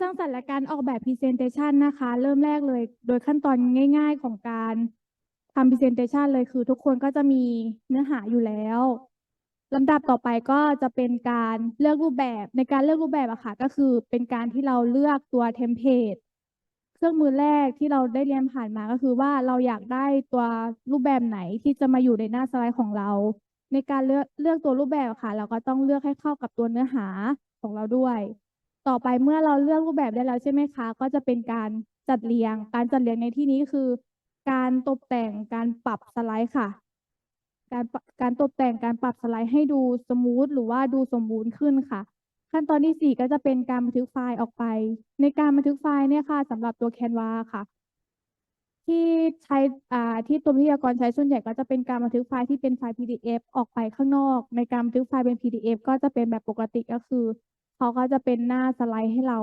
สร้างสรรค์และการออกแบบ Presentation นะคะ เริ่มแรกเลย โดยขั้นตอนง่าย ๆ ของการทำ Presentation เลยคือทุกคนก็จะมีเนื้อหาอยู่แล้วลำดับต่อไปก็จะเป็นการเลือกรูปแบบในการเลือกรูปแบบอะค่ะ ก็คือเป็นการที่เราเลือกตัวเทมเพลตเครื่องมือแรกที่เราได้เรียนผ่านมาก็คือว่าเราอยากได้ตัวรูปแบบไหนที่จะมาอยู่ในหน้าสไลด์ของเรา ในการเลือกเลือกตัวรูปแบบอะค่ะ เราก็ต้องเลือกให้เข้ากับตัวเนื้อหาของเราด้วย ต่อไปเมื่อเราเลือกรูปแบบได้แล้วใช่ไหมคะ ก็จะเป็นการจัดเรียง การจัดเรียงในที่นี้คือ การตกแต่งการปรับสไลด์ค่ะ การการตกแต่งการปรับสไลด์ให้ดูสมูทหรือว่าดูสมบูรณ์ขึ้นค่ะ ขั้นตอนที่สี่ก็จะเป็นการบันทึกไฟล์ออกไป ในการบันทึกไฟล์เนี่ยค่ะสำหรับตัว Canva ค่ะ ที่ใช้อ่าที่ตัววิทยากรใช้ส่วนใหญ่ก็จะเป็นการบันทึกไฟล์ที่เป็นไฟล์ PDF ออกไปข้างนอก ในการบันทึกไฟล์เป็น PDF ก็จะเป็นแบบปกติก็คือ เขาก็จะเป็นหน้าสไลด์ให้เรา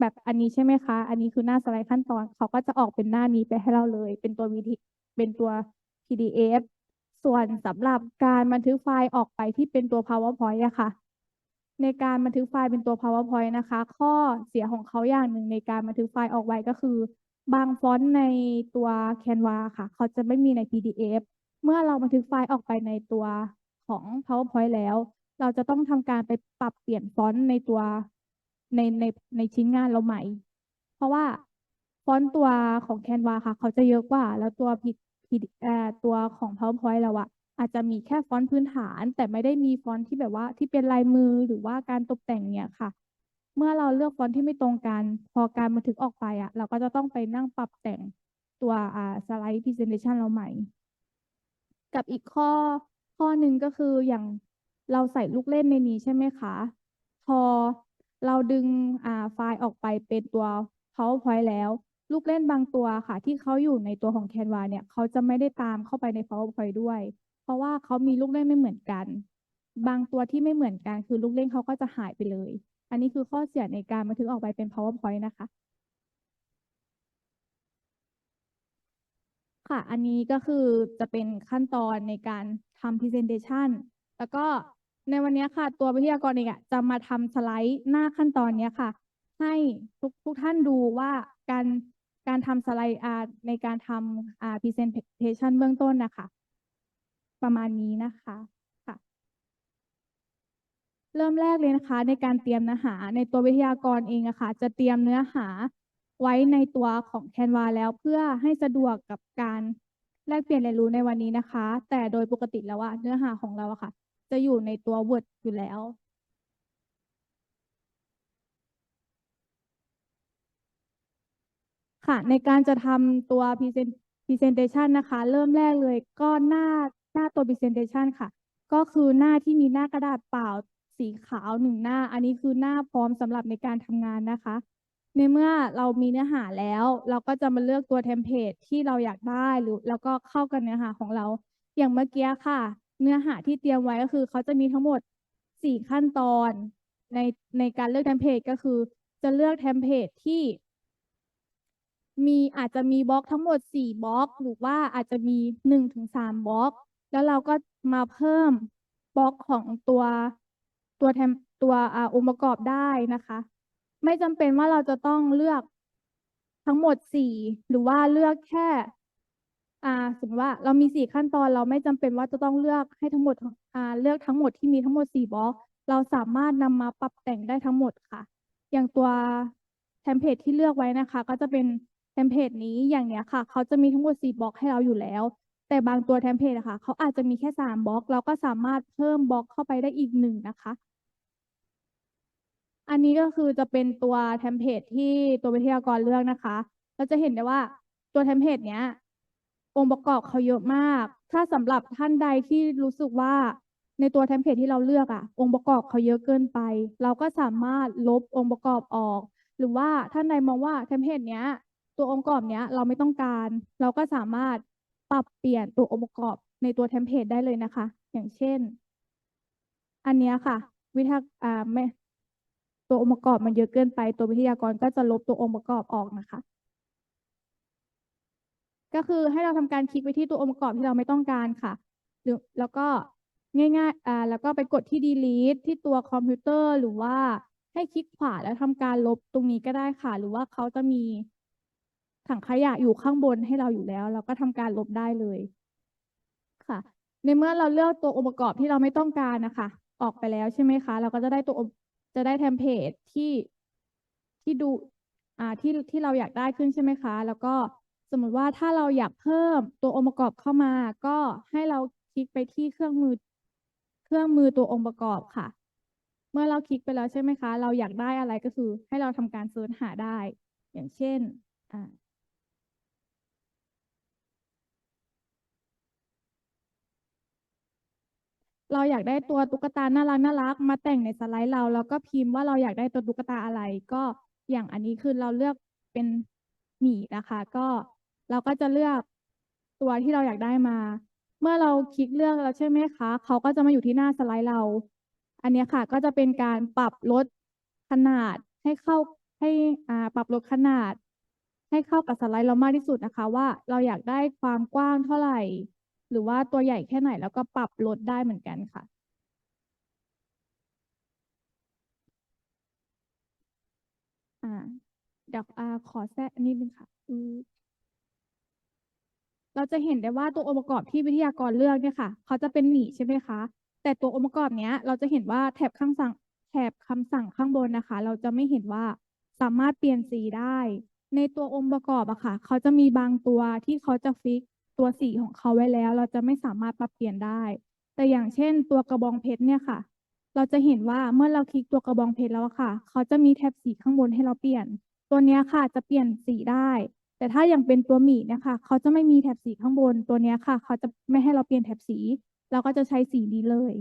แบบอันนี้ใช่ไหมคะ อันนี้คือหน้าสไลด์ขั้นตอน เขาก็จะออกเป็นหน้านี้ไปให้เราเลย เป็นตัววิธีเป็นตัว PDF ส่วนสำหรับการบันทึกไฟล์ออกไปที่เป็นตัว PowerPoint อะค่ะ ในการบันทึกไฟล์เป็นตัว PowerPoint นะคะ ข้อเสียของเขาอย่างหนึ่งในการบันทึกไฟล์ออกไว้ก็คือ บางฟอนต์ในตัว Canva ค่ะ เขาจะไม่มีใน PDF เมื่อเราบันทึกไฟล์ออกไปในตัวของ PowerPoint แล้ว เราจะต้องทำการไปปรับเปลี่ยนฟอนต์ในตัวในในในชิ้นงานเราใหม่ เพราะว่าฟอนต์ตัวของ Canva ค่ะ เขาจะเยอะกว่า แล้วตัว P P เอ่อตัวของ PowerPoint เราอะอาจจะมีแค่ฟอนต์พื้นฐาน แต่ไม่ได้มีฟอนต์ที่แบบว่าที่เป็นลายมือหรือว่าการตกแต่งเนี่ยค่ะ เมื่อเราเลือกฟอนต์ที่ไม่ตรงกัน พอการบันทึกออกไปอะเราก็จะต้องไปนั่งปรับแต่งตัวอ่าสไลด์ presentation เราใหม่ กับอีกข้อข้อหนึ่งก็คืออย่าง เราใส่ลูกเล่นในนี้ใช่ไหมคะ พอเราดึงอ่าไฟล์ออกไปเป็นตัว PowerPoint แล้ว ลูกเล่นบางตัวค่ะ ที่เขาอยู่ในตัวของ Canva เนี่ยเขาจะไม่ได้ตามเข้าไปใน PowerPoint ด้วย เพราะว่าเขามีลูกเล่นไม่เหมือนกัน บางตัวที่ไม่เหมือนกันคือลูกเล่นเขาก็จะหายไปเลย อันนี้คือข้อเสียในการบันทึกออกไปเป็น PowerPoint นะคะค่ะ อันนี้ก็คือจะเป็นขั้นตอนในการทำ presentation แล้วก็ ในวันนี้ค่ะ ตัววิทยากรเองอะจะมาทำสไลด์หน้าขั้นตอนเนี้ค่ะ ให้ทุกทุกท่านดูว่าการการทำสไลด์ในการทำอ่า presentation เบื้องต้นนะคะ ประมาณนี้นะคะค่ะ เริ่มแรกเลยนะคะ ในการเตรียมเนื้อหาในตัววิทยากรเองอะค่ะ จะเตรียมเนื้อหาไว้ในตัวของ Canva แล้วเพื่อให้สะดวกกับการแลกเปลี่ยนเรียนรู้ในวันนี้นะคะ แต่โดยปกติแล้วอะเนื้อหาของเราอะค่ะ จะอยู่ในตัว Word อยู่แล้ว ค่ะ ในการจะทำตัว Presentation นะคะ เริ่มแรกเลยก็หน้าหน้าตัว presentation ค่ะ ก็คือหน้าที่มีหน้ากระดาษเปล่าสีขาวหนึ่งหน้า อันนี้คือหน้าพร้อมสำหรับในการทำงานนะคะ ในเมื่อเรามีเนื้อหาแล้ว เราก็จะมาเลือกตัวเทมเพลตที่เราอยากได้หรือแล้วก็เข้ากับเนื้อหาของเรา อย่างเมื่อกี้ค่ะ เนื้อหาที่เตรียมไว้ก็คือเขาจะมีทั้งหมดสี่ขั้นตอนในในการเลือกเทมเพลตก็คือ จะเลือกเทมเพลตที่ มีอาจจะมีบล็อกทั้งหมดสี่บล็อก หรือว่าอาจจะมีหนึ่งถึงสามบล็อก แล้วเราก็มาเพิ่มบล็อกของตัวตัวแทมตัวอ่าองค์ประกอบได้นะคะ ไม่จำเป็นว่าเราจะต้องเลือกทั้งหมดสี่หรือว่าเลือกแค่ อ่าสมมติว่าเรามีสี่ขั้นตอนเราไม่จำเป็นว่าจะต้องเลือกให้ทั้งหมดอ่าเลือกทั้งหมดที่มีทั้งหมดสี่บล็อกเราสามารถนำมาปรับแต่งได้ทั้งหมดค่ะ อย่างตัวเทมเพลตที่เลือกไว้นะคะ ก็จะเป็นเทมเพลตนี้อย่างเนี้ยค่ะ เขาจะมีทั้งหมดสี่บล็อกให้เราอยู่แล้ว แต่บางตัวเทมเพลตอะคะเขาอาจจะมีแค่สามบล็อก เราก็สามารถเพิ่มบล็อกเข้าไปได้อีกหนึ่งนะคะ อันนี้ก็คือจะเป็นตัวเทมเพลตที่ตัววิทยากรเลือกนะคะ เราจะเห็นได้ว่าตัวเทมเพลตเนี้ย องค์ประกอบเขาเยอะมาก ถ้าสำหรับท่านใดที่รู้สึกว่าในตัวเทมเพลตที่เราเลือกอะองค์ประกอบเขาเยอะเกินไป เราก็สามารถลบองค์ประกอบออก หรือว่าท่านใดมองว่าเทมเพลตเนี้ย ตัวองค์ประกอบเนี้ยเราไม่ต้องการ เราก็สามารถปรับเปลี่ยนตัวองค์ประกอบในตัวเทมเพลตได้เลยนะคะ อย่างเช่น อันเนี้ยค่ะ วิทยาอ่าไม่ตัวองค์ประกอบมันเยอะเกินไป ตัววิทยากรก็จะลบตัวองค์ประกอบออกนะคะ ก็คือให้เราทำการคลิกไปที่ตัวองค์ประกอบที่เราไม่ต้องการค่ะหรือแล้วก็ง่ายๆอ่าแล้วก็ไปกดที่ delete ที่ตัวคอมพิวเตอร์หรือว่าให้คลิกขวาแล้วทำการลบตรงนี้ก็ได้ค่ะ หรือว่าเขาจะมีถังขยะอยู่ข้างบนให้เราอยู่แล้ว เราก็ทำการลบได้เลยค่ะ ในเมื่อเราเลือกตัวองค์ประกอบที่เราไม่ต้องการนะคะ ออกไปแล้วใช่ไหมคะ เราก็จะได้ตัวจะได้เทมเพลตที่ที่ดูอ่าที่ที่เราอยากได้ขึ้นใช่ไหมคะ แล้วก็ สมมติว่าถ้าเราอยากเพิ่มตัวองค์ประกอบเข้ามา ก็ให้เราคลิกไปที่เครื่องมือ เครื่องมือตัวองค์ประกอบค่ะ เมื่อเราคลิกไปแล้วใช่ไหมคะ เราอยากได้อะไรก็คือ ให้เราทำการเสิร์ชหาได้ อย่างเช่นอ่าเราอยากได้ตัวตุ๊กตาน่ารักน่ารักมาแต่งในสไลด์เรา แล้วก็พิมพ์ว่าเราอยากได้ตัวตุ๊กตาอะไร ก็อย่างอันนี้คือเราเลือกเป็นหมีนะคะ ก็ เราก็จะเลือกตัวที่เราอยากได้มา เมื่อเราคลิกเลือกแล้วใช่ไหมคะ เขาก็จะมาอยู่ที่หน้าสไลด์เรา อันนี้ค่ะก็จะเป็นการปรับลดขนาดให้เข้าให้อ่าปรับลดขนาด ให้เข้ากับสไลด์เรามากที่สุดนะคะ ว่าเราอยากได้ความกว้างเท่าไหร่ หรือว่าตัวใหญ่แค่ไหนแล้วก็ปรับลดได้เหมือนกันค่ะอ่าเดี๋ยวอาขอแทรกนิดนึงค่ะ เราจะเห็นได้ว่าตัวองค์ประกอบที่วิทยากรเลือกเนี่ยค่ะเขาจะเป็นหมีใช่ไหมคะ แต่ตัวองค์ประกอบเนี้ยเราจะเห็นว่าแถบคำสั่งแถบคำสั่งข้างบนนะคะ เราจะไม่เห็นว่าสามารถเปลี่ยนสีได้ ในตัวองค์ประกอบอะค่ะ เขาจะมีบางตัวที่เขาจะฟิกตัวสีของเขาไว้แล้ว เราจะไม่สามารถปรับเปลี่ยนได้ แต่อย่างเช่น ตัวกระบองเพชรเนี่ยค่ะ เราจะเห็นว่าเมื่อเราคลิกตัวกระบองเพชรแล้วค่ะ เขาจะมีแถบสีข้างบนให้เราเปลี่ยน ตัวเนี้ยค่ะจะเปลี่ยนสีได้ แต่ถ้ายังเป็นตัวหมีเนะคะเขาจะไม่มีแถบสีข้างบนตัวเนี้ยค่ะ เขาจะไม่ให้เราเปลี่ยนแถบสี เราก็จะใช้สีนี้เลย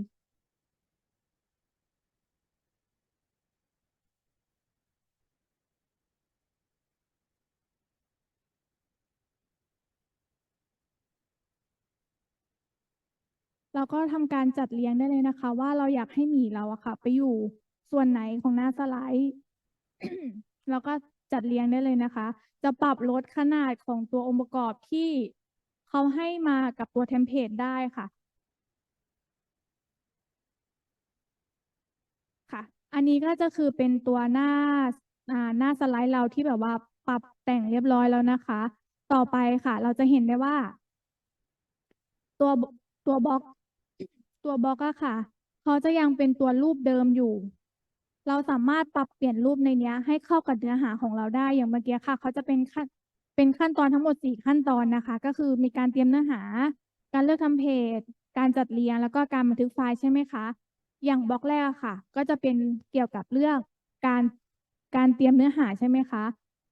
เราก็ทำการจัดเรียงได้เลยนะคะ ว่าเราอยากให้หมีเราอะค่ะ ไปอยู่ส่วนไหนของหน้าสไลด์ แล้วก็ จัดเรียงได้เลยนะคะ จะปรับลดขนาดของตัวองค์ประกอบที่เขาให้มากับตัวเทมเพลตได้ค่ะ ค่ะ อันนี้ก็จะคือเป็นตัวหน้าอ่าหน้าสไลด์เราที่แบบว่าปรับแต่งเรียบร้อยแล้วนะคะ ต่อไปค่ะ เราจะเห็นได้ว่า ตัวตัวบล็อกตัวบล็อกอะค่ะ เขาจะยังเป็นตัวรูปเดิมอยู่ เราสามารถปรับเปลี่ยนรูปในนี้ให้เข้ากับเนื้อหาของเราได้อย่างเมื่อกี้ค่ะ เขาจะเป็นขั้นเป็นขั้นตอนทั้งหมดสี่ขั้นตอนนะคะ ก็คือมีการเตรียมเนื้อหา การเลือกทำเพจ การจัดเรียง แล้วก็การบันทึกไฟล์ใช่ไหมคะ อย่างบล็อกแรกค่ะ ก็จะเป็นเกี่ยวกับเรื่องการการเตรียมเนื้อหาใช่ไหมคะ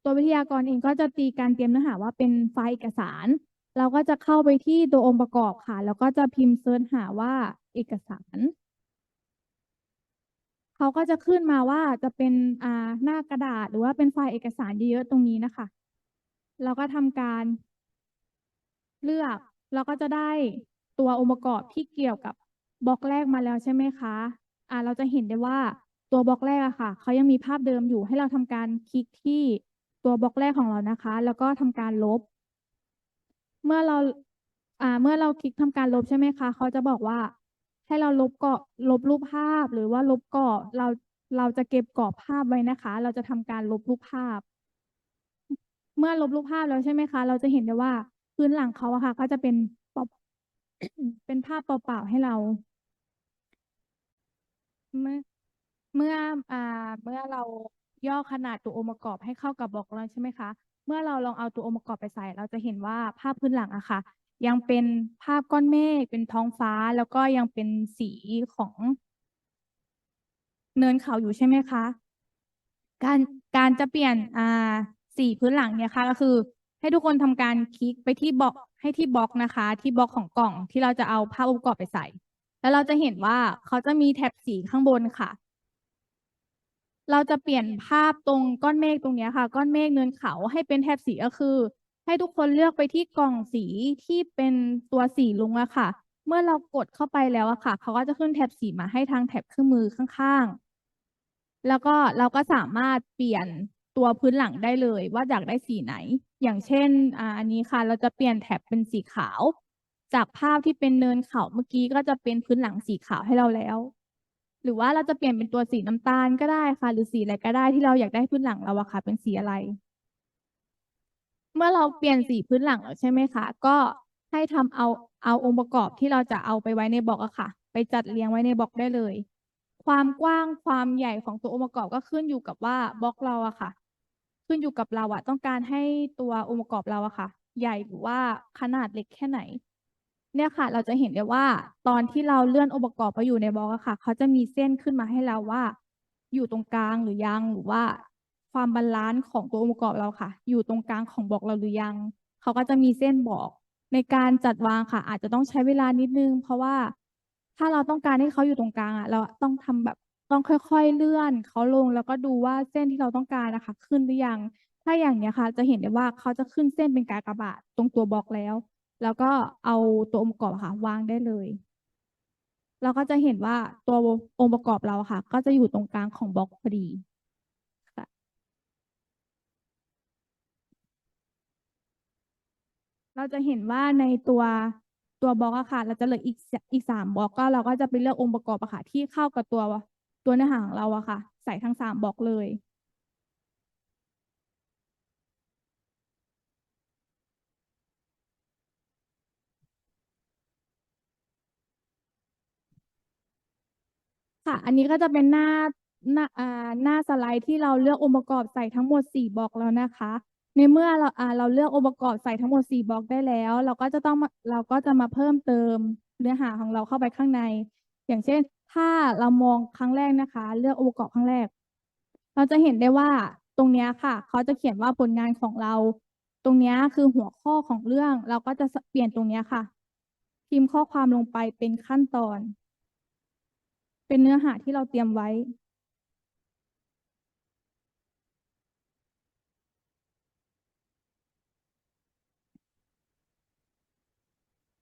ตัววิทยากรเองก็จะตีการเตรียมเนื้อหาว่าเป็นไฟล์เอกสาร เราก็จะเข้าไปที่ตัวองค์ประกอบค่ะ แล้วก็จะพิมพ์เซิร์ชหาว่าเอกสาร เขาก็จะขึ้นมาว่าจะเป็นอ่าหน้ากระดาษหรือว่าเป็นไฟล์เอกสารเยอะๆตรงนี้นะคะ เราก็ทำการเลือกเราก็จะได้ตัวองค์ประกอบที่เกี่ยวกับบล็อกแรกมาแล้วใช่ไหมคะอ่าเราจะเห็นได้ว่าตัวบล็อกแรกอะค่ะเขายังมีภาพเดิมอยู่ให้เราทำการคลิกที่ตัวบล็อกแรกของเรานะคะ แล้วก็ทำการลบ เมื่อเราอ่าเมื่อเราคลิกทำการลบใช่ไหมคะเขาจะบอกว่า ให้เราลบเกาะลบรูปภาพหรือว่าลบกรอบเราเราจะเก็บกรอบภาพไว้นะคะ เราจะทำการลบรูปภาพ เมื่อลบรูปภาพแล้วใช่ไหมคะ เราจะเห็นได้ว่าพื้นหลังเขาอะค่ะ ก็จะเป็นเป็นภาพเปล่าๆให้เรา เมื่อเมื่ออ่าเมื่อเราย่อขนาดตัวองค์ประกอบให้เข้ากับบล็อกแล้วใช่ไหมคะ เมื่อเราลองเอาตัวองค์ประกอบไปใส่ เราจะเห็นว่าภาพพื้นหลังอะค่ะ ยังเป็นภาพก้อนเมฆเป็นท้องฟ้าแล้วก็ยังเป็นสีของเนินเขาอยู่ใช่ไหมคะ การการจะเปลี่ยนอ่าสีพื้นหลังเนี่ยค่ะก็คือ ให้ทุกคนทำการคลิกไปที่บล็อกให้ที่บล็อกนะคะ ที่บล็อกของกล่องที่เราจะเอาภาพองค์ประกอบไปใส่ แล้วเราจะเห็นว่าเขาจะมีแถบสีข้างบนค่ะ เราจะเปลี่ยนภาพตรงก้อนเมฆตรงนี้ค่ะ ก้อนเมฆเนินเขาให้เป็นแถบสีก็คือ ให้ทุกคนเลือกไปที่กล่องสีที่เป็นตัวสีลุงอะค่ะ เมื่อเรากดเข้าไปแล้วอะค่ะ เขาก็จะขึ้นแถบสีมาให้ทางแถบเครื่องมือข้างๆ แล้วก็เราก็สามารถเปลี่ยนตัวพื้นหลังได้เลยว่าอยากได้สีไหน อย่างเช่นอ,อันนี้ค่ะ เราจะเปลี่ยนแถบเป็นสีขาว จากภาพที่เป็นเนินเขาเมื่อกี้ก็จะเป็นพื้นหลังสีขาวให้เราแล้ว หรือว่าเราจะเปลี่ยนเป็นตัวสีน้ำตาลก็ได้ค่ะ หรือสีอะไรก็ได้ที่เราอยากได้พื้นหลังเราอะค่ะ เป็นสีอะไร เมื่อเราเปลี่ยนสีพื้นหลังแล้วใช่ไหมคะ ก็ให้ทำเอาเอาองค์ประกอบที่เราจะเอาไปไว้ในบล็อกอะค่ะ ไปจัดเรียงไว้ในบล็อกได้เลย ความกว้างความใหญ่ของตัวองค์ประกอบก็ขึ้นอยู่กับว่าบล็อกเราอะค่ะ ขึ้นอยู่กับเราอะต้องการให้ตัวองค์ประกอบเราอะค่ะ ใหญ่หรือว่าขนาดเล็กแค่ไหน เนี่ยค่ะ เราจะเห็นได้ว่าตอนที่เราเลื่อนองค์ประกอบไปอยู่ในบล็อกอะค่ะ เขาจะมีเส้นขึ้นมาให้เราว่า อยู่ตรงกลางหรือยังหรือว่า ความบาลานซ์ของตัวองค์ประกอบเราค่ะ อยู่ตรงกลางของบล็อกเราหรือยัง เขาก็จะมีเส้นบอก ในการจัดวางค่ะ อาจจะต้องใช้เวลานิดนึง เพราะว่าถ้าเราต้องการให้เขาอยู่ตรงกลางอะ เราต้องทำแบบต้องค่อยๆเลื่อนเขาลงแล้วก็ดูว่าเส้นที่เราต้องการนะคะ ขึ้นหรือยัง ถ้าอย่างเนี้ยค่ะ จะเห็นได้ว่าเขาจะขึ้นเส้นเป็นกากบาทตรงตัวบล็อกแล้ว แล้วก็เอาตัวองค์ประกอบค่ะ วางได้เลยเราก็จะเห็นว่าตัวองค์ประกอบเราค่ะ ก็จะอยู่ตรงกลางของบล็อกพอดีค่ะ เราจะเห็นว่าในตัวตัวบล็อกอะค่ะ เราจะเหลืออีกอีกสามบล็อกก็เราก็จะไปเลือกองค์ประกอบอะค่ะ ที่เข้ากับตัวตัวเนื้อหาของเราอะค่ะ ใส่ทั้งสามบล็อกเลยค่ะ อันนี้ก็จะเป็นหน้าหน้าอ่าหน้าสไลด์ที่เราเลือกองค์ประกอบใส่ทั้งหมดสี่บล็อกแล้วนะคะ ในเมื่อเราอ่าเราเลือกองค์ประกอบใส่ทั้งหมดสี่บล็อกได้แล้ว เราก็จะต้องเราก็จะมาเพิ่มเติมเนื้อหาของเราเข้าไปข้างใน อย่างเช่น ถ้าเรามองครั้งแรกนะคะ เลือกองค์ประกอบครั้งแรก เราจะเห็นได้ว่าตรงนี้ค่ะ เขาจะเขียนว่าผลงานของเรา ตรงนี้คือหัวข้อของเรื่อง เราก็จะเปลี่ยนตรงนี้ค่ะ พิมพ์ข้อความลงไปเป็นขั้นตอน เป็นเนื้อหาที่เราเตรียมไว้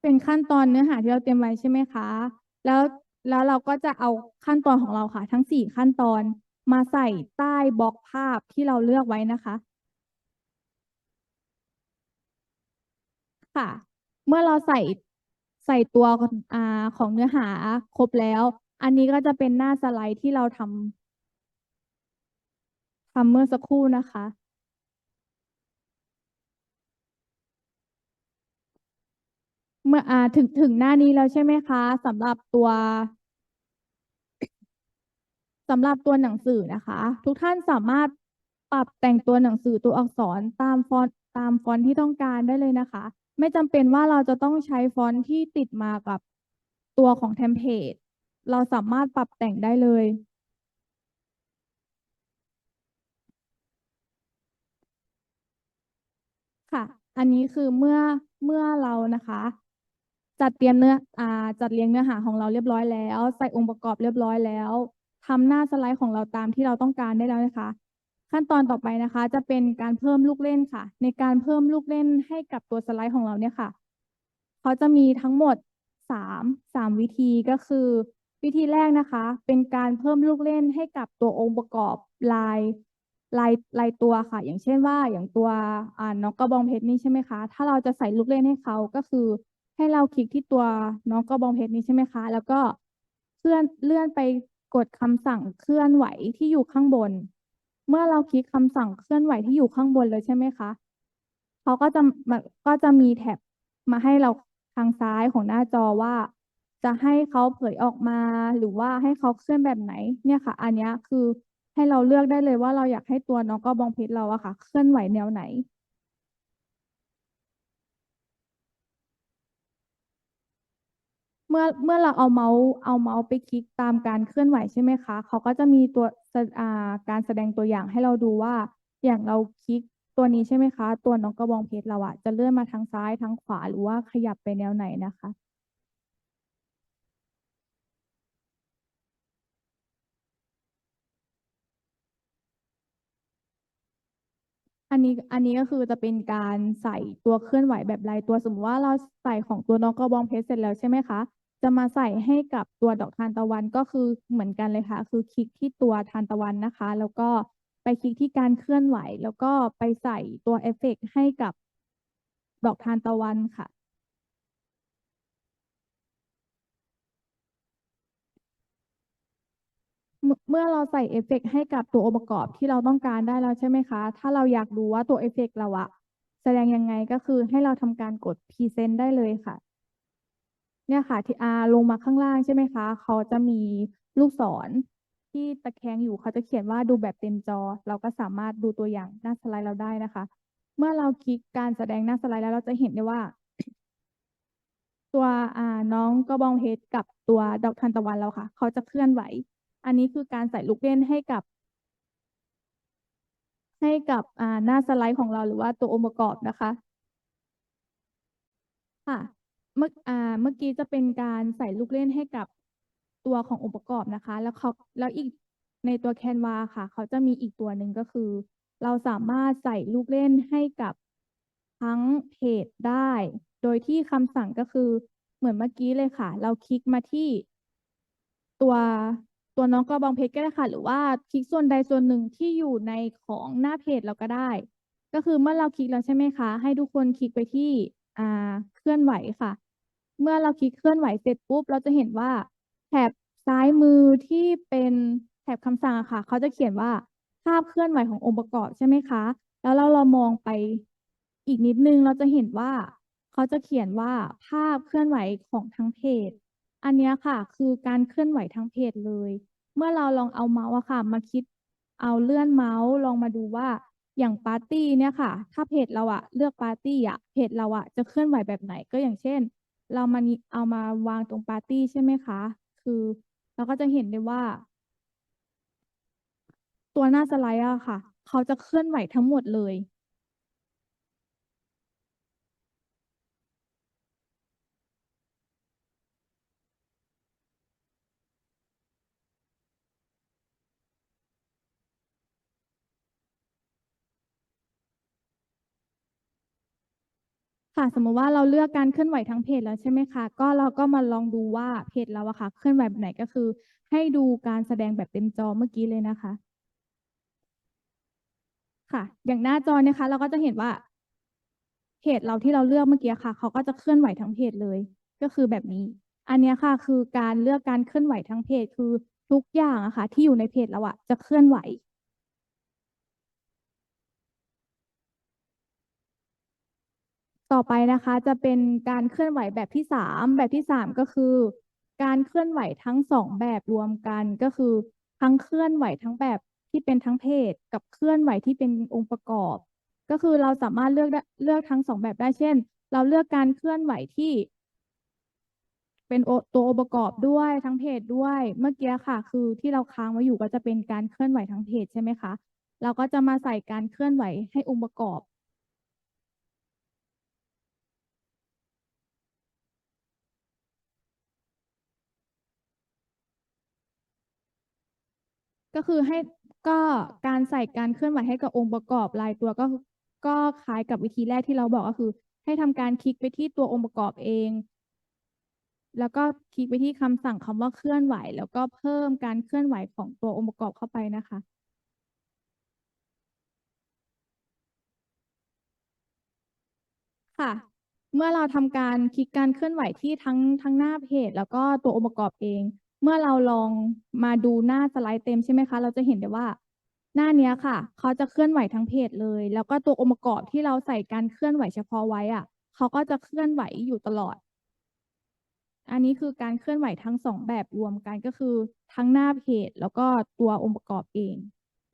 เป็นขั้นตอนเนื้อหาที่เราเตรียมไว้ใช่ไหมคะ แล้วแล้วเราก็จะเอาขั้นตอนของเราค่ะ ทั้งสี่ขั้นตอนมาใส่ใต้บล็อกภาพที่เราเลือกไว้นะคะ ค่ะ เมื่อเราใส่ใส่ตัวอ่าของเนื้อหาครบแล้ว อันนี้ก็จะเป็นหน้าสไลด์ที่เราทำทำเมื่อสักครู่นะคะ เมื่ออ่าถึงถึงหน้านี้แล้วใช่ไหมคะสำหรับตัวสำหรับตัวหนังสือนะคะ ทุกท่านสามารถปรับแต่งตัวหนังสือตัวอักษรตามฟอนต์ตามฟอนต์ที่ต้องการได้เลยนะคะ ไม่จำเป็นว่าเราจะต้องใช้ฟอนต์ที่ติดมากับตัวของเทมเพลตเราสามารถปรับแต่งได้เลย ค่ะ อันนี้คือเมื่อเมื่อเรานะคะ จัดเตรียมเนื้ออ่าจัดเรียงเนื้อหาของเราเรียบร้อยแล้ว ใส่องค์ประกอบเรียบร้อยแล้วทำหน้าสไลด์ของเราตามที่เราต้องการได้แล้วนะคะ ขั้นตอนต่อไปนะคะ จะเป็นการเพิ่มลูกเล่นค่ะ ในการเพิ่มลูกเล่นให้กับตัวสไลด์ของเราเนี่ยค่ะเขาจะมีทั้งหมดสามสามวิธีก็คือ วิธีแรกนะคะ เป็นการเพิ่มลูกเล่นให้กับตัวองค์ประกอบลายลายลายตัวค่ะ อย่างเช่นว่าอย่างตัวอ่าน้องกระบองเพชรนี่ใช่ไหมคะ ถ้าเราจะใส่ลูกเล่นให้เขาก็คือ ให้เราคลิกที่ตัวน้องกระบองเพชรนี้ใช่ไหมคะ แล้วก็เคลื่อนเลื่อนไปกดคำสั่งเคลื่อนไหวที่อยู่ข้างบน เมื่อเราคลิกคำสั่งเคลื่อนไหวที่อยู่ข้างบนเลยใช่ไหมคะเขาก็จะมาก็จะมีแท็บมาให้เราทางซ้ายของหน้าจอว่า จะให้เขาเผยออกมาหรือว่าให้เขาเคลื่อนแบบไหนเนี่ยค่ะ อันนี้คือให้เราเลือกได้เลยว่าเราอยากให้ตัวน้องกระบองเพชรเราอะค่ะ เคลื่อนไหวแนวไหน เมื่อเมื่อเราเอาเมาส์เอาเมาส์ไปคลิกตามการเคลื่อนไหวใช่ไหมคะเขาก็จะมีตัวอ่าการแสดงตัวอย่างให้เราดูว่า อย่างเราคลิกตัวนี้ใช่ไหมคะ ตัวน้องกระบองเพชรเราอะจะเลื่อนมาทางซ้ายทางขวาหรือว่าขยับไปแนวไหนนะคะอันนี้อันนี้ก็คือจะเป็นการใส่ตัวเคลื่อนไหวแบบรายตัวสมมติว่าเราใส่ของตัวน้องกระบองเพชรเสร็จแล้วใช่ไหมคะ จะมาใส่ให้กับตัวดอกทานตะวันก็คือเหมือนกันเลยค่ะ คือคลิกที่ตัวทานตะวันนะคะ แล้วก็ไปคลิกที่การเคลื่อนไหว แล้วก็ไปใส่ตัวเอฟเฟกต์ให้กับดอกทานตะวันค่ะ เมื่อเราใส่เอฟเฟกต์ให้กับตัวองค์ประกอบที่เราต้องการได้แล้วใช่ไหมคะ ถ้าเราอยากรู้ว่าตัวเอฟเฟกต์เราอะแสดงยังไงก็คือให้เราทำการกดพรีเซนต์ได้เลยค่ะ เนี่ยค่ะที่อาลงมาข้างล่างใช่ไหมคะ เขาจะมีลูกศรที่ตะแคงอยู่เขาจะเขียนว่าดูแบบเต็มจอ เราก็สามารถดูตัวอย่างหน้าสไลด์เราได้นะคะ เมื่อเราคลิกการแสดงหน้าสไลด์แล้วเราจะเห็นได้ว่า ตัวอ่าน้องกระบองเพชรกับตัวดอกทานตะวันเราค่ะ เขาจะเคลื่อนไหว อันนี้คือการใส่ลูกเล่นให้กับ ให้กับอ่าหน้าสไลด์ของเราหรือว่าตัวองค์ประกอบนะคะ ค่ะ เมื่ออ่าเมื่อกี้จะเป็นการใส่ลูกเล่นให้กับตัวขององค์ประกอบนะคะ แล้วเขาแล้วอีกในตัวแคนวาค่ะ เขาจะมีอีกตัวหนึ่งก็คือ เราสามารถใส่ลูกเล่นให้กับทั้งเพจได้ โดยที่คำสั่งก็คือเหมือนเมื่อกี้เลยค่ะ เราคลิกมาที่ ตัวตัวน้องกระบองเพชรก็ได้ค่ะ หรือว่าคลิกส่วนใดส่วนหนึ่งที่อยู่ในของหน้าเพจเราก็ได้ ก็คือเมื่อเราคลิกแล้วใช่ไหมคะ ให้ทุกคนคลิกไปที่ อ่าเคลื่อนไหวค่ะ เมื่อเราคลิกเคลื่อนไหวเสร็จปุ๊บ เราจะเห็นว่าแถบซ้ายมือที่เป็นแถบคำสั่งค่ะ เขาจะเขียนว่าภาพเคลื่อนไหวขององค์ประกอบใช่ไหมคะ แล้วเราเรามองไปอีกนิดนึงเราจะเห็นว่า เขาจะเขียนว่าภาพเคลื่อนไหวของทั้งเพจ อันนี้ค่ะ คือการเคลื่อนไหวทั้งเพจเลย เมื่อเราลองเอาเมาส์อะค่ะ มาคิดเอาเลื่อนเมาส์ลองมาดูว่า อย่างปาร์ตี้เนี่ยค่ะ ถ้าเพจเราอะเลือกปาร์ตี้อะเพจเราอะจะเคลื่อนไหวแบบไหนก็อย่างเช่น เรามานี่เอามาวางตรงปาร์ตี้ใช่ไหมคะ คือเราก็จะเห็นได้ว่า ตัวหน้าสไลด์อะค่ะ เขาจะเคลื่อนไหวทั้งหมดเลย ค่ะ สมมติว่าเราเลือกการเคลื่อนไหวทั้งเพจแล้วใช่ไหมคะ ก็เราก็มาลองดูว่าเพจเราอะค่ะ เคลื่อนไหวแบบไหนก็คือ ให้ดูการแสดงแบบเต็มจอเมื่อกี้เลยนะคะ ค่ะ อย่างหน้าจอเนี่ยคะ เราก็จะเห็นว่าเพจเราที่เราเลือกเมื่อกี้ค่ะ เขาก็จะเคลื่อนไหวทั้งเพจเลย ก็คือแบบนี้ อันนี้ค่ะ คือการเลือกการเคลื่อนไหวทั้งเพจคือทุกอย่างอะค่ะ ที่อยู่ในเพจเราอะจะเคลื่อนไหว ต่อไปนะคะจะเป็นการเคลื่อนไหวแบบที่สามแบบที่สามก็คือ การเคลื่อนไหวทั้งสองแบบรวมกันก็คือทั้งเคลื่อนไหวทั้งแบบที่เป็นทั้งเพจกับเคลื่อนไหวที่เป็นองค์ประกอบ ก็คือเราสามารถเลือกเลือกทั้งสองแบบได้เช่น เราเลือกการเคลื่อนไหวที่ เป็นตัวองค์ประกอบด้วยทั้งเพจด้วยเมื่อกี้ค่ะ คือที่เราค้างไว้อยู่ก็จะเป็นการเคลื่อนไหวทั้งเพจใช่ไหมคะเราก็จะมาใส่การเคลื่อนไหวให้องค์ประกอบ ก็คือให้ก็การใส่การเคลื่อนไหวให้กับองค์ประกอบรายตัวก็ก็คล้ายกับวิธีแรกที่เราบอกก็คือ ให้ทำการคลิกไปที่ตัวองค์ประกอบเอง แล้วก็คลิกไปที่คำสั่งคำว่าเคลื่อนไหว แล้วก็เพิ่มการเคลื่อนไหวของตัวองค์ประกอบเข้าไปนะคะค่ะ เมื่อเราทำการคลิกการเคลื่อนไหวที่ทั้งทั้งหน้าเพจ แล้วก็ตัวองค์ประกอบเอง เมื่อเราลองมาดูหน้าสไลด์เต็มใช่ไหมคะ เราจะเห็นได้ว่า หน้านี้ค่ะ เขาจะเคลื่อนไหวทั้งเพจเลย แล้วก็ตัวองค์ประกอบที่เราใส่การเคลื่อนไหวเฉพาะไว้อะเขาก็จะเคลื่อนไหวอยู่ตลอด อันนี้คือการเคลื่อนไหวทั้งสองแบบรวมกันก็คือทั้งหน้าเพจ แล้วก็ตัวองค์ประกอบเอง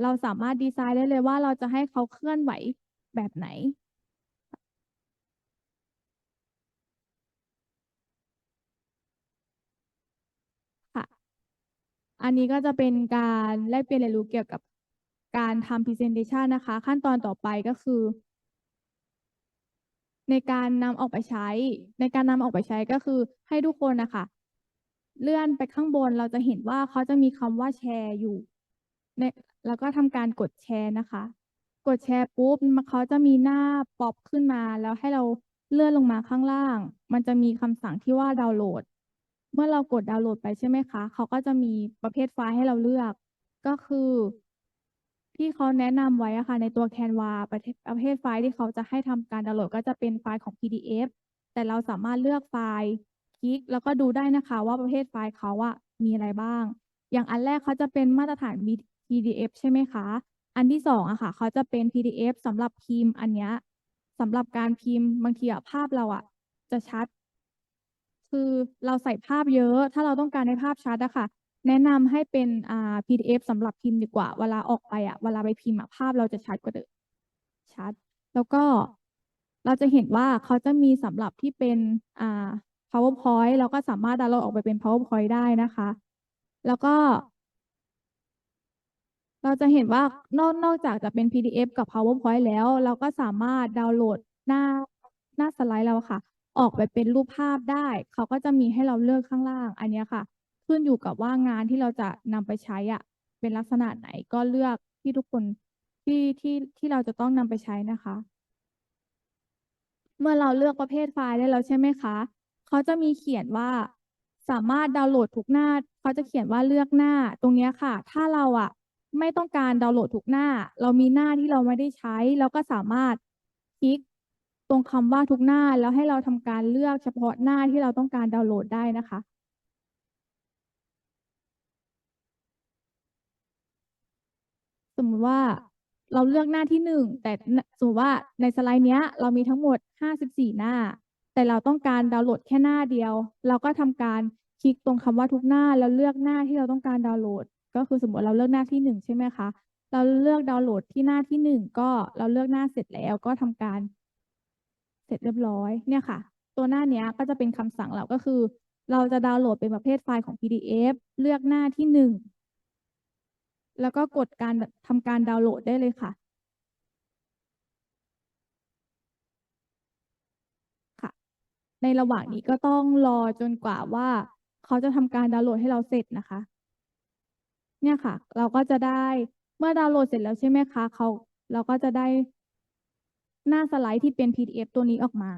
เราสามารถดีไซน์ได้เลยว่าเราจะให้เขาเคลื่อนไหวแบบไหน อันนี้ก็จะเป็นการแลกเปลี่ยนเรียนรู้เกี่ยวกับการทำ presentation นะคะ ขั้นตอนต่อไปก็คือ ในการนำออกไปใช้ ในการนำออกไปใช้ก็คือให้ทุกคนนะคะเลื่อนไปข้างบนเราจะเห็นว่าเขาจะมีคำว่าแชร์อยู่ในแล้วก็ทำการกดแชร์นะคะ กดแชร์ปุ๊บมันเขาจะมีหน้าป๊อปขึ้นมา แล้วให้เราเลื่อนลงมาข้างล่าง มันจะมีคำสั่งที่ว่าดาวน์โหลด เมื่อเรากดดาวน์โหลดไปใช่ไหมคะ เขาก็จะมีประเภทไฟล์ให้เราเลือก ก็คือที่เขาแนะนำไว้อะค่ะในตัว Canva ประเภทประเภทไฟล์ที่เขาจะให้ทำการดาวน์โหลดก็จะเป็นไฟล์ของ PDF แต่เราสามารถเลือกไฟล์คลิกแล้วก็ดูได้นะคะ ว่าประเภทไฟล์เขาอะมีอะไรบ้าง อย่างอันแรกเขาจะเป็นมาตรฐาน PDF ใช่ไหมคะ อันที่สองอะค่ะเขาจะเป็น PDF สำหรับพิมพ์อันเนี้ยสำหรับการพิมพ์บางทีอะภาพเราอะจะชัด คือเราใส่ภาพเยอะ ถ้าเราต้องการให้ภาพชัดอะค่ะ แนะนำให้เป็นอ่า PDF สำหรับพิมพ์ดีกว่า เวลาออกไปอะเวลาไปพิมพ์อะภาพเราจะชัดกว่าเดิมชัด แล้วก็เราจะเห็นว่าเขาจะมีสำหรับที่เป็นอ่า PowerPoint เราก็สามารถดาวน์โหลดออกไปเป็น PowerPoint ได้นะคะ แล้วก็ เราจะเห็นว่านอกนอกจากจะเป็น PDF กับ PowerPoint แล้ว เราก็สามารถดาวน์โหลดหน้าหน้าสไลด์เราค่ะ ออกไปเป็นรูปภาพได้ เขาก็จะมีให้เราเลือกข้างล่าง อันนี้ค่ะ ขึ้นอยู่กับว่างานที่เราจะนำไปใช้อะเป็นลักษณะไหนก็เลือกที่ทุกคนที่ที่ที่เราจะต้องนำไปใช้นะคะ เมื่อเราเลือกประเภทไฟล์ได้แล้วใช่ไหมคะ เขาจะมีเขียนว่าสามารถดาวน์โหลดทุกหน้า เขาจะเขียนว่าเลือกหน้าตรงนี้ค่ะ ถ้าเราอะไม่ต้องการดาวน์โหลดทุกหน้า เรามีหน้าที่เราไม่ได้ใช้ เราก็สามารถคลิก ตรงคำว่าทุกหน้าแล้วให้เราทำการเลือกเฉพาะหน้าที่เราต้องการดาวน์โหลดได้นะคะ สมมติว่าเราเลือกหน้าที่หนึ่งแต่สมมติว่าในสไลด์เนี้ย เรามีทั้งหมดห้าสิบสี่หน้า แต่เราต้องการดาวน์โหลดแค่หน้าเดียว เราก็ทำการคลิกตรงคำว่าทุกหน้าแล้วเลือกหน้าที่เราต้องการดาวน์โหลด ก็คือสมมติเราเลือกหน้าที่หนึ่งใช่ไหมคะเราเลือกดาวน์โหลดที่หน้าที่หนึ่งก็เราเลือกหน้าเสร็จแล้วก็ทำการ เสร็จเรียบร้อยเนี่ยค่ะ ตัวหน้าเนี้ยก็จะเป็นคำสั่งเราก็คือ เราจะดาวน์โหลดเป็นประเภทไฟล์ของ PDF เลือกหน้าที่หนึ่งแล้วก็กดการทำการดาวน์โหลดได้เลยค่ะค่ะ ในระหว่างนี้ก็ต้องรอจนกว่าว่า เขาจะทำการดาวน์โหลดให้เราเสร็จนะคะ เนี่ยค่ะ เราก็จะได้เมื่อดาวน์โหลดเสร็จแล้วใช่ไหมคะเขาเราก็จะได้ หน้าสไลด์ที่เป็น PDF ตัวนี้ออกมา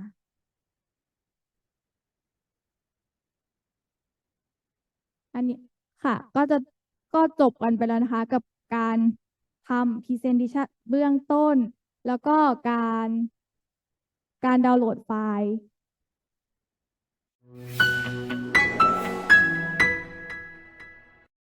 อันนี้ค่ะ ก็จะก็จบกันไปแล้วนะคะ กับการทำ presentation เบื้องต้น แล้วก็การการดาวน์โหลดไฟล์